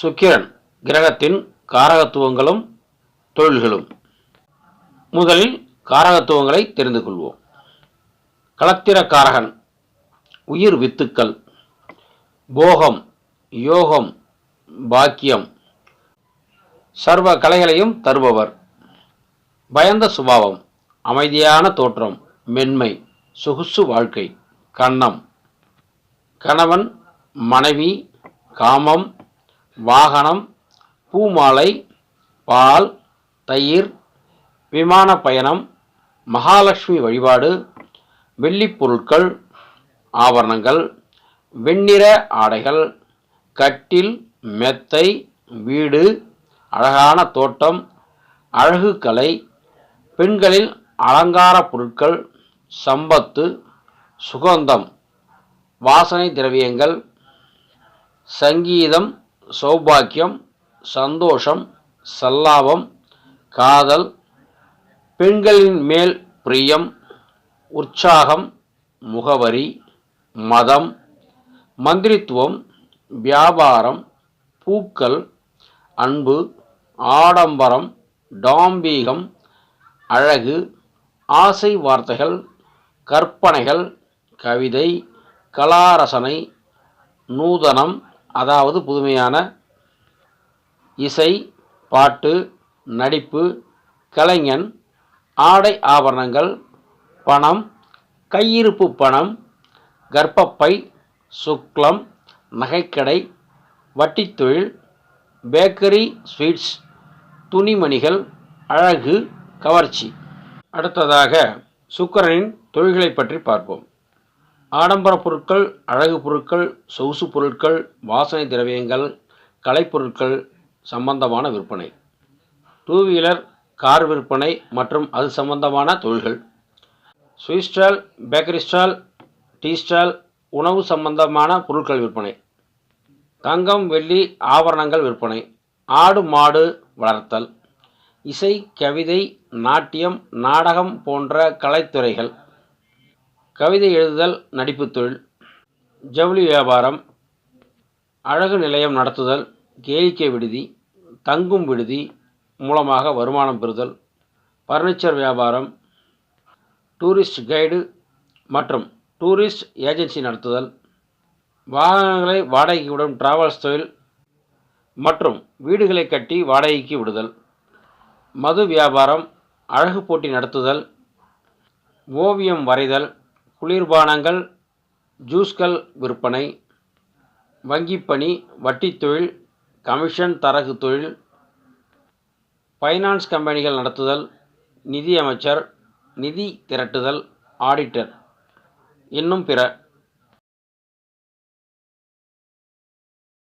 சுக்கிரன் கிரகத்தின் காரகத்துவங்களும் தொழில்களும். முதலில் காரகத்துவங்களை தெரிந்து கொள்வோம். களத்திர காரகன் உயிர் வித்துக்கள் போகம் யோகம் பாக்கியம் சர்வ கலைகளையும் தருபவர். பயந்த சுபாவம் அமைதியான தோற்றம் மென்மை சொகுசு வாழ்க்கை கன்னம் கணவன் மனைவி காமம் வாகனம் பூமாலை பால் தயிர் விமான பயணம் மகாலட்சுமி வழிபாடு வெள்ளிப் பொருட்கள் ஆபரணங்கள் வெண்ணிற ஆடைகள் கட்டில் மெத்தை வீடு அழகான தோட்டம் அழகு கலை பெண்களில் அலங்கார பொருட்கள் சம்பத்து சுகந்தம் வாசனை திரவியங்கள் சங்கீதம் சௌபாக்கியம் சந்தோஷம் சல்லாபம் காதல் பெண்களின் மேல் பிரியம் உற்சாகம் முகவரி மதம் மந்திரித்துவம் வியாபாரம் பூக்கள் அன்பு ஆடம்பரம் டாம்பீகம் அழகு ஆசை வார்த்தைகள் கற்பனைகள் கவிதை கலாரசனை நூதனம் அதாவது புதுமையான இசை பாட்டு நடிப்பு கலைஞன் ஆடை ஆபரணங்கள் பணம் கையிருப்பு பணம் கர்ப்பப்பை சுக்லம் நகைக்கடை வட்டித் தொழில் பேக்கரி ஸ்வீட்ஸ் துணிமணிகள் அழகு கவர்ச்சி. அடுத்ததாக சுக்கரனின் தொழில்களை பற்றி பார்ப்போம். ஆடம்பர பொருட்கள் அழகு பொருட்கள் சொகுசு பொருட்கள் வாசனை திரவியங்கள் கலைப்பொருட்கள் சம்பந்தமான விற்பனை. டூ வீலர் கார் விற்பனை மற்றும் அது சம்பந்தமான தொழில்கள். Sweet stall bakery stall tea stall உணவு சம்பந்தமான பொருட்கள் விற்பனை. தங்கம் வெள்ளி ஆபரணங்கள் விற்பனை. ஆடு மாடு வளர்த்தல். இசை கவிதை நாட்டியம் நாடகம் போன்ற கலைத்துறைகள். கவிதை எழுதுதல் நடிப்பு தொழில். ஜவுளி வியாபாரம். அழகு நிலையம் நடத்துதல் கேளிக்கை விடுதி தங்கும் விடுதி மூலமாக வருமானம் பெறுதல் பர்னிச்சர் வியாபாரம் டூரிஸ்ட் கைடு மற்றும் டூரிஸ்ட் ஏஜென்சி நடத்துதல் வாகனங்களை வாடகைக்கு விடும் டிராவல்ஸ் தொழில் மற்றும் வீடுகளை கட்டி வாடகைக்கு விடுதல் மது வியாபாரம் அழகு போட்டி நடத்துதல் ஓவியம் வரைதல் குளிர்பானங்கள் ஜூஸ்கள் விற்பனை வங்கிப்பணி வட்டித் தொழில் கமிஷன் தரகு தொழில் ஃபைனான்ஸ் கம்பெனிகள் நடத்துதல் நிதியமைச்சர் நிதி திரட்டுதல் ஆடிட்டர் இன்னும் பிற